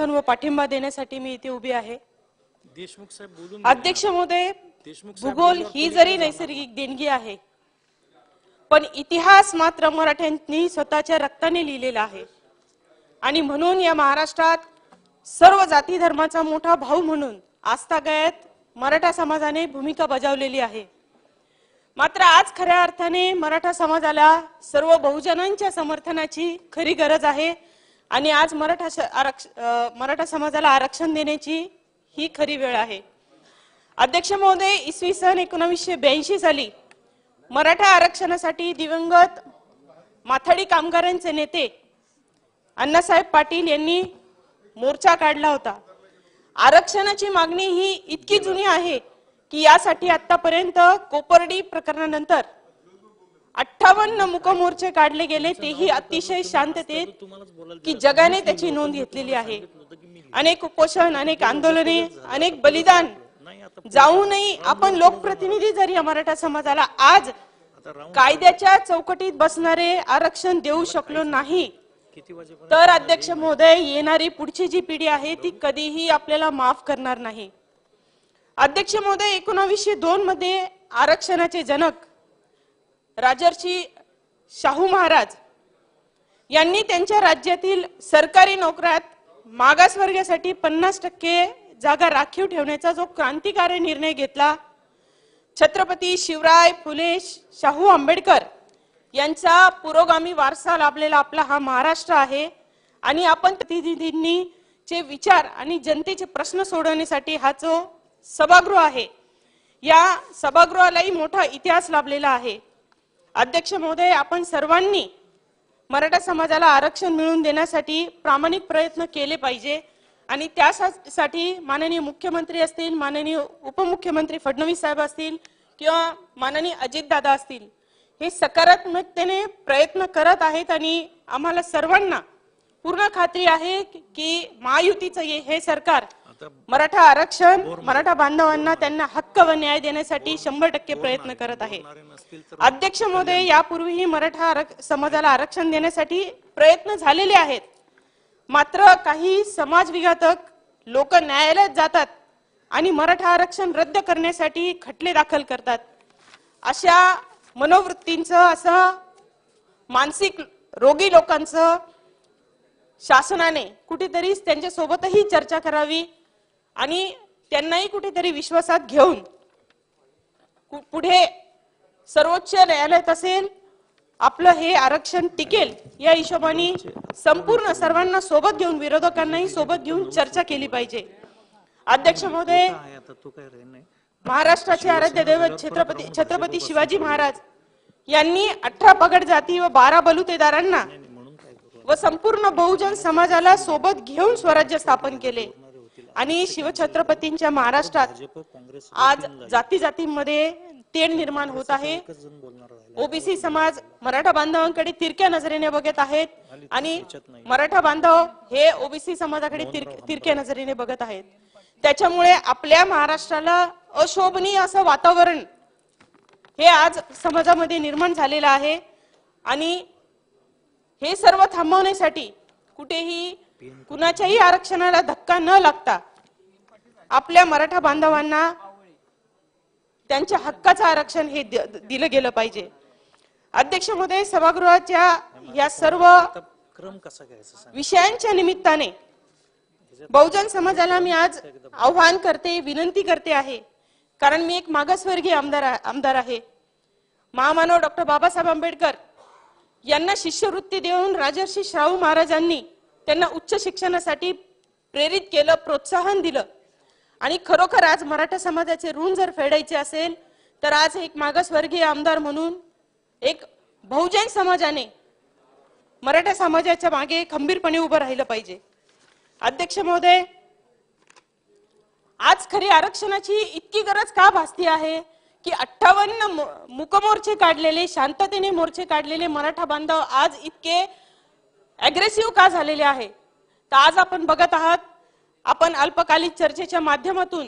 व पाठिंबा देण्यासाठी मी इथे उभी आहे. देशमुख साहेब बोलून अध्यक्ष महोदय देशमुख साहेब भूगोल बोलल्यावर ही जरी नैसर्गिक देणगी आहे पण इतिहास मात्र मराठ्यांनी स्वतःच्या रक्ताने लिहिलेला आहे. आणि म्हणून या महाराष्ट्रात सर्व जाती धर्माचा मोठा भाऊ म्हणून आस्थागयात मराठा समाजाने भूमिका बजावलेली आहे. मात्र आज खऱ्या अर्थाने मराठा समाजाला सर्व बहुजनांच्या समर्थनाची खरी गरज आहे. आणि आज मराठा श- आरक्ष मराठा समाजाला आरक्षण देण्याची ही खरी वेळ आहे. अध्यक्ष महोदय इसवी सन एकोणावीसशे ब्याऐंशी साली मराठा आरक्षणासाठी दिवंगत माथाडी कामगारांचे नेते अण्णासाहेब पाटील यांनी मोर्चा काढला होता. आरक्षणाची मागणी ही इतकी जुनी आहे की यासाठी आतापर्यंत कोपर्डी प्रकरणानंतर अठ्ठावन्न मुकमोर्चे काढले गेले तेही अतिशय शांततेत की जगाने त्याची नोंद घेतलेली आहे. अनेक उपोषण अनेक आंदोलने अनेक बलिदान. जाऊनही आपण लोकप्रतिनिधी जरी मराठा समाजाला आज कायद्याच्या चौकटीत बसणारे आरक्षण देऊ शकलो नाही तर अध्यक्ष महोदय येणारी पुढची जी पिढी आहे ती कधीही आपल्याला माफ करणार नाही. अध्यक्ष महोदय एकोणावीसशे दोन मध्ये आरक्षणाचे जनक राजर्षी शाहू महाराज यांनी त्यांच्या राज्यातील सरकारी नोकऱ्यात मागासवर्गासाठी पन्नास टक्के जागा राखीव ठेवण्याचा जो क्रांतिकारी निर्णय घेतला छत्रपती शिवराय फुले शाहू आंबेडकर यांचा पुरोगामी वारसा लाभलेला आपला हा महाराष्ट्र आहे आणि आपण प्रतिनिधींनी चे विचार आणि जनतेचे प्रश्न सोडवण्यासाठी हा जो सभागृह आहे या सभागृहालाही मोठा इतिहास लाभलेला आहे. अध्यक्ष महोदय आपण सर्वांनी मराठा समाजाला आरक्षण मिळवून देण्यासाठी प्रामाणिक प्रयत्न केले पाहिजे आणि त्यासाठी माननीय मुख्यमंत्री असतील माननीय उपमुख्यमंत्री फडणवीस साहेब असतील किंवा माननीय अजितदादा असतील हे सकारात्मकतेने प्रयत्न करत आहेत आणि आम्हाला सर्वांना पूर्ण खात्री आहे की महायुतीचं हे हे सरकार मराठा आरक्षण मराठा बांधवांना त्यांना हक्क व न्याय देण्यासाठी शंभर टक्के प्रयत्न करत आहे. अध्यक्ष महोदय यापूर्वीही मराठा समाजाला आरक्षण देण्यासाठी प्रयत्न झालेले आहेत. मात्र काही समाजविघातक लोक न्यायालयात जातात आणि मराठा आरक्षण रद्द करण्यासाठी खटले दाखल करतात. अशा मनोवृत्तींचं असं मानसिक रोगी लोकांचं शासनाने कुठेतरी त्यांच्या सोबतही चर्चा करावी आणि त्यांनाही कुठेतरी विश्वासात घेऊन पुढे सर्वोच्च न्यायालयात असेल आपलं हे आरक्षण टिकेल या हिशोबाने संपूर्ण सर्वांना सोबत घेऊन विरोधकांनाही सोबत घेऊन चर्चा केली पाहिजे. अध्यक्ष महोदय महाराष्ट्राचे आराध्य दैवत छत्रपती छत्रपती शिवाजी महाराज यांनी अठरा पगड जाती व बारा बलुतेदारांना व संपूर्ण बहुजन समाजाला सोबत घेऊन स्वराज्य स्थापन केले. आणि शिवछत्रपतींच्या महाराष्ट्रात आज जाती जातींमध्ये तेढ निर्माण होत आहे. ओबीसी समाज मराठा बांधवांकडे तिरक्या नजरेने बघत आहेत आणि मराठा बांधव हे ओबीसी समाजाकडे तिर- तिरक्या नजरेने बघत आहेत. त्याच्यामुळे आपल्या महाराष्ट्राला अशोभनीय असं वातावरण हे आज समाजामध्ये निर्माण झालेलं आहे. आणि हे सर्व थांबवण्यासाठी कुठेही कुणाच्याही आरक्षणाला धक्का न लागता आपल्या मराठा बांधवांना त्यांच्या हक्काचं आरक्षण हे दिलं गेलं पाहिजे. अध्यक्ष महोदय सभागृहाच्या या सर्व क्रम कसा घ्यायचा विषयांच्या निमित्ताने बहुजन समाजाला मी आज आव्हान करते विनंती करते आहे. कारण मी एक मागासवर्गीय आमदार आमदार आहे. महामानव डॉक्टर बाबासाहेब आंबेडकर यांना शिष्यवृत्ती देऊन राजर्षी शाहू महाराजांनी त्यांना उच्च शिक्षणासाठी प्रेरित केलं प्रोत्साहन दिलं. आणि खरोखर आज मराठा समाजाचे ऋण जर फेडायचे असेल तर आज एक मागासवर्गीय आमदार म्हणून एक बहुजन समाजाने मराठा समाजाच्या मागे खंबीरपणे उभं राहिलं पाहिजे. अध्यक्ष महोदय आज खरी आरक्षणाची इतकी गरज का भासती आहे की अठ्ठावन्न मुकमोर्चे काढलेले शांततेने मोर्चे काढलेले मराठा बांधव आज इतके अग्रेसिव्ह का झालेले आहे? तर आज आपण बघत आहात आपण अल्पकालीन चर्चेच्या माध्यमातून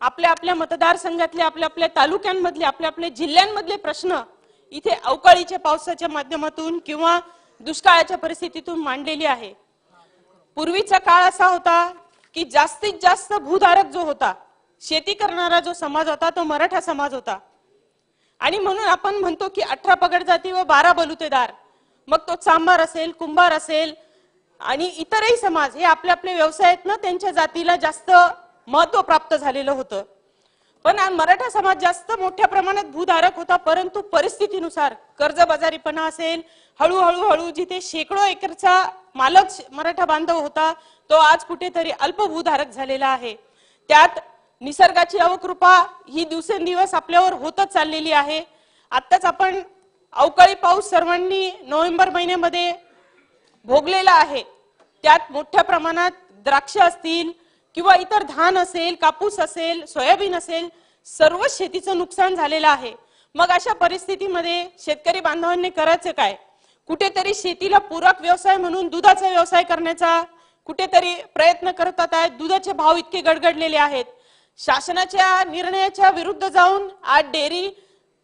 आपल्या आपल्या मतदारसंघातले आपल्या आपल्या तालुक्यांमधले आपल्या आपल्या जिल्ह्यांमधले प्रश्न इथे अवकाळीच्या पावसाच्या माध्यमातून किंवा दुष्काळाच्या परिस्थितीतून मांडलेली आहे. पूर्वीचा काळ असा होता की जास्तीत जास्त भूधारक जो होता शेती करणारा जो समाज होता तो मराठा समाज होता. आणि म्हणून आपण म्हणतो की अठरा पगड जाती व बारा बलुतेदार. मग तो चांभार असेल कुंभार असेल आणि इतरही समाज हे आपल्या आपले व्यवसायातनं त्यांच्या जातीला जास्त महत्त्व प्राप्त झालेलं होतं. पण मराठा समाज जास्त मोठ्या प्रमाणात भूधारक होता परंतु परिस्थितीनुसार कर्जबाजारीपणा असेल हळूहळू हळू जिथे शेकडो एकरचा मालक मराठा बांधव होता तो आज कुठेतरी अल्प भूधारक झालेला आहे. त्यात निसर्गाची अवकृपा ही दिवसेंदिवस आपल्यावर होतच चाललेली आहे. आत्ताच आपण अवकाळी पाऊस सर्वांनी नोव्हेंबर महिन्यामध्ये भोगलेला आहे. त्यात मोठ्या प्रमाणात द्राक्ष असतील किंवा इतर धान असेल कापूस असेल सोयाबीन असेल सर्व शेतीचं नुकसान झालेलं आहे. मग अशा परिस्थितीमध्ये शेतकरी बांधवांनी करायचं काय? कुठेतरी शेतीला पूरक व्यवसाय म्हणून दुधाचा व्यवसाय करण्याचा कुठेतरी प्रयत्न करतात आहेत दुधाचे भाव इतके गडगडलेले आहेत. शासनाच्या निर्णयाच्या विरुद्ध जाऊन आज डेअरी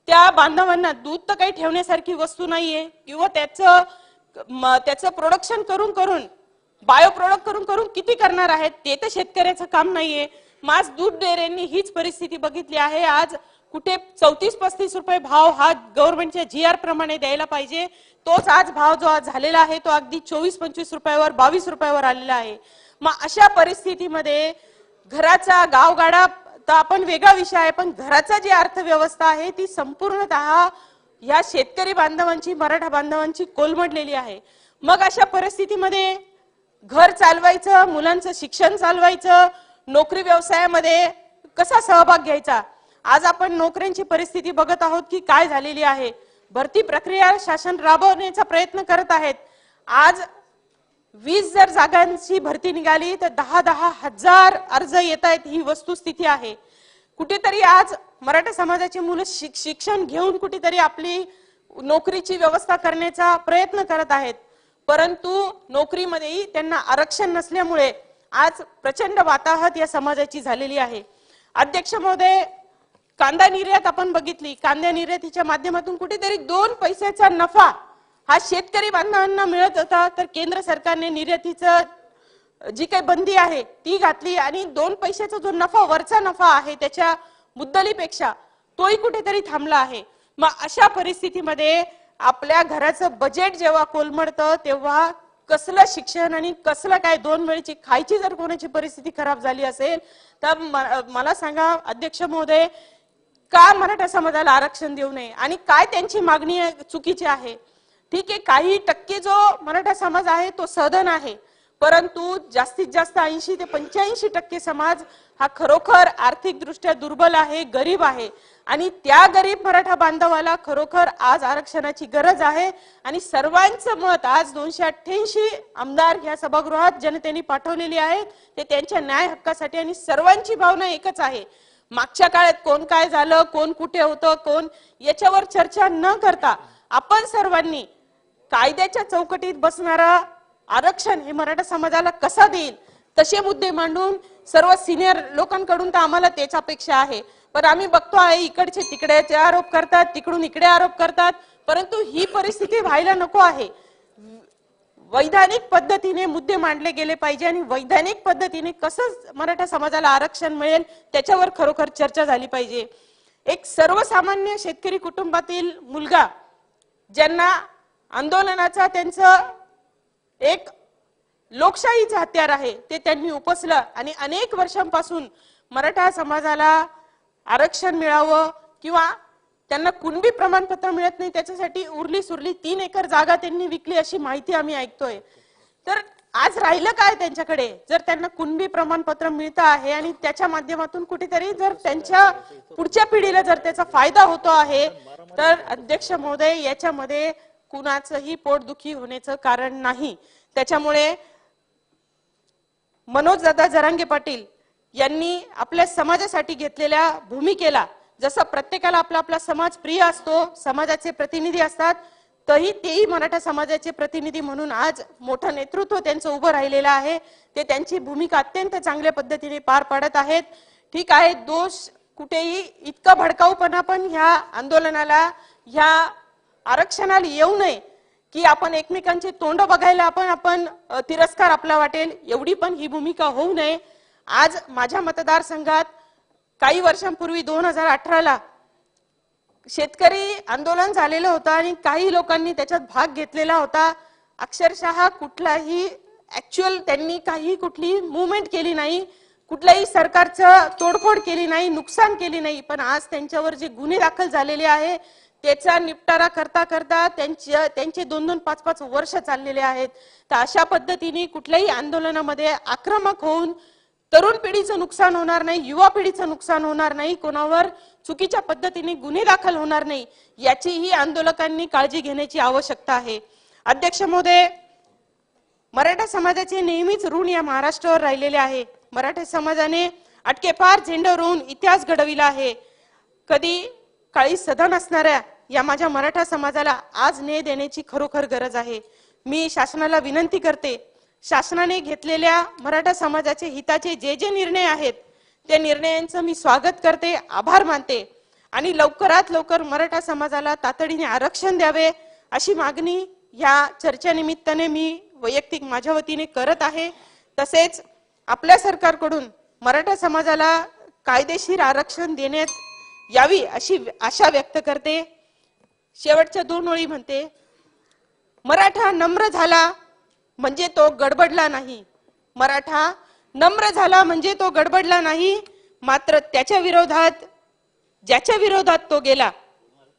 त्या बांधवांना दूध तर काही ठेवण्यासारखी वस्तू नाहीये. किंवा त्याचं त्याचं प्रोडक्शन करून करून बायो प्रोडक्ट करून करून किती करणार आहेत ते तर शेतकऱ्याचं काम नाहीये. माझ दूध डेअऱ्यांनी हीच परिस्थिती बघितली आहे. आज कुठे चौतीस पस्तीस रुपये भाव हा गव्हर्नमेंटच्या जी आर प्रमाणे द्यायला पाहिजे. तोच आज भाव जो आज झालेला आहे तो अगदी चोवीस पंचवीस रुपयावर बावीस रुपयावर आलेला आहे. मग अशा परिस्थितीमध्ये घराचा गावगाडा तर आपण वेगळा विषय आहे पण घराचा जी अर्थव्यवस्था आहे ती संपूर्णतः या शेतकरी बांधवांची मराठा बांधवांची कोलमडलेली आहे. मग अशा परिस्थितीमध्ये घर चालवायचं मुलांचं शिक्षण चालवायचं नोकरी व्यवसायामध्ये कसा सहभाग घ्यायचा? आज आपण नोकऱ्यांची परिस्थिती बघत आहोत की काय झालेली आहे. भरती प्रक्रिया शासन राबवण्याचा प्रयत्न करत आहेत. आज वीस जर जागांची भरती निघाली तर दहा दहा हजार अर्ज येत आहेत ही वस्तुस्थिती आहे. कुठेतरी आज मराठा समाजाची मुलं शिक- शिक्षण घेऊन कुठेतरी आपली नोकरीची व्यवस्था करण्याचा प्रयत्न करत आहेत. परंतु नोकरीमध्येही त्यांना आरक्षण नसल्यामुळे आज प्रचंड वाताहत या समाजाची झालेली आहे. अध्यक्ष महोदय कांदा निर्यात आपण बघितली. कांदा निर्यातीच्या माध्यमातून कुठेतरी दोन पैशाचा नफा हा शेतकरी बांधवांना मिळत होता तर केंद्र सरकारने निर्यातीचं जी काही बंदी आहे ती घातली आणि दोन पैशाचा जो नफा वरचा नफा आहे त्याच्या मुद्दलीपेक्षा तोही कुठेतरी थांबला आहे. मग अशा परिस्थितीमध्ये आपल्या घराचं बजेट जेव्हा कोलमडतं तेव्हा कसलं शिक्षण आणि कसलं काय दोन वेळची खायची जर कोणाची परिस्थिती खराब झाली असेल तर मला सांगा अध्यक्ष महोदय का मराठा समाजाला आरक्षण देऊ नये आणि काय त्यांची मागणी आहे- चुकीची आहे? ठीक आहे काही टक्के जो मराठा समाज आहे तो सदन आहे. परंतु जास्तीत जास्त ऐंशी ते पंच्याऐंशी टक्के समाज हा खरोखर आर्थिकदृष्ट्या दुर्बल आहे गरीब आहे. आणि त्या गरीब मराठा बांधवाला खरोखर आज आरक्षणाची गरज आहे. आणि सर्वांचं मत आज दोनशे अठ्ठ्याऐंशी आमदार या सभागृहात जनतेने पाठवलेली आहे. ते त्यांच्या न्याय हक्कासाठी आणि सर्वांची भावना एकच आहे. मागच्या काळात कोण काय झालं कोण कुठे होतं कोण याच्यावर चर्चा न करता आपण सर्वांनी कायद्याच्या चौकटीत बसणारा आरक्षण हे मराठा समाजाला कसा देईल? तसे मुद्दे मांडून सर्व सिनियर लोकांकडून तर आम्हाला त्याच अपेक्षा आहे. पण आम्ही बघतो आहे इकडचे तिकड्याचे आरोप करतात तिकडून इकडे आरोप करतात. परंतु ही परिस्थिती व्हायला नको आहे. वैधानिक पद्धतीने मुद्दे मांडले गेले पाहिजे आणि वैधानिक पद्धतीने कसं मराठा समाजाला आरक्षण मिळेल त्याच्यावर खरोखर चर्चा झाली पाहिजे. एक सर्वसामान्य शेतकरी कुटुंबातील मुलगा ज्यांना आंदोलनाचा त्यांचं एक लोकशाहीचं हत्यार आहे ते त्यांनी उपसलं आणि अनेक वर्षांपासून मराठा समाजाला आरक्षण मिळावं किंवा त्यांना कुणबी प्रमाणपत्र मिळत नाही त्याच्यासाठी उरली सुरली तीन एकर जागा त्यांनी विकली अशी माहिती आम्ही ऐकतोय. तर आज राहिलं काय त्यांच्याकडे? जर त्यांना कुणबी प्रमाणपत्र मिळतं आहे आणि त्याच्या माध्यमातून कुठेतरी जर त्यांच्या पुढच्या पिढीला जर त्याचा फायदा होतो आहे तर अध्यक्ष महोदय याच्यामध्ये कुणाचंही पोटदुखी होण्याचं कारण नाही. त्याच्यामुळे मनोज दादा जरांगे पाटील यांनी आपल्या समाजासाठी घेतलेल्या भूमिकेला जसं प्रत्येकाला आपला आपला समाज प्रिय असतो समाजाचे प्रतिनिधी असतात तरी तेही मराठा समाजाचे प्रतिनिधी म्हणून आज मोठं नेतृत्व त्यांचं उभं राहिलेलं आहे. ते त्यांची भूमिका अत्यंत चांगल्या पद्धतीने पार पाडत आहेत. ठीक आहे दोष कुठेही इतका भडकाऊपणा पण ह्या आंदोलनाला ह्या आरक्षणाला येऊ नये की आपण एकमेकांचे तोंड बघायला आपण आपण तिरस्कार आपला वाटेल एवढी पण ही भूमिका होऊ नये. आज माझ्या मतदारसंघात काही वर्षांपूर्वी दोन हजार अठराला शेतकरी आंदोलन झालेलं होतं आणि काही लोकांनी त्याच्यात भाग घेतलेला होता. अक्षरशः कुठलाही ऍक्च्युअल त्यांनी काही कुठली मुवमेंट केली नाही. कुठल्याही सरकारचं तोडफोड केली नाही नुकसान केली नाही. पण आज त्यांच्यावर जे गुन्हे दाखल झालेले आहे त्याचा निपटारा करता करता त्यांच्या त्यांचे दोन दोन पाच पाच वर्ष चाललेले आहेत. तर अशा पद्धतीने कुठल्याही आंदोलनामध्ये आक्रमक होऊन तरुण पिढीचं नुकसान होणार नाही युवा पिढीचं नुकसान होणार नाही कोणावर चुकीच्या पद्धतीने गुन्हे दाखल होणार नाही याचीही आंदोलकांनी काळजी घेण्याची आवश्यकता आहे. अध्यक्ष महोदय मराठा समाजाचे नेहमीच ऋण या महाराष्ट्रावर राहिलेले आहे. मराठा समाजाने अटकेपार झेंडवरून इतिहास घडविला आहे. कधी काळी सदन असणाऱ्या या माझ्या मराठा समाजाला आज न्याय देण्याची खरोखर गरज आहे. मी शासनाला विनंती करते शासनाने घेतलेल्या मराठा समाजाचे हिताचे जे जे निर्णय आहेत त्या निर्णयांचं मी स्वागत करते आभार मानते आणि लवकरात लवकर मराठा समाजाला तातडीने आरक्षण द्यावे अशी मागणी या चर्चेनिमित्ताने मी वैयक्तिक माझ्या वतीने करत आहे. तसेच आपल्या सरकारकडून मराठा समाजाला कायदेशीर आरक्षण देण्यात यावी अशी आशा व्यक्त करते. शेवटच्या दोन ओळी म्हणते मराठा नम्र झाला म्हणजे तो गडबडला नाही. मराठा नम्र झाला म्हणजे तो गडबडला नाही. मात्र त्याच्या विरोधात ज्याच्या विरोधात तो गेला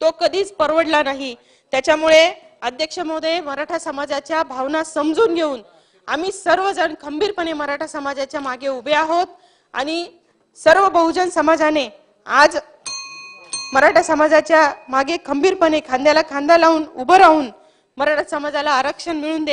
तो कधीच परवडला नाही. त्याच्यामुळे अध्यक्ष महोदय मराठा समाजाच्या भावना समजून घेऊन आम्ही सर्वजण खंबीरपणे मराठा समाजाच्या मागे उभे आहोत आणि सर्व बहुजन समाजाने आज मराठा समाजाच्या मागे खंबीरपणे खांद्याला खांदा लावून उभं राहून मराठा समाजाला आरक्षण मिळून देणे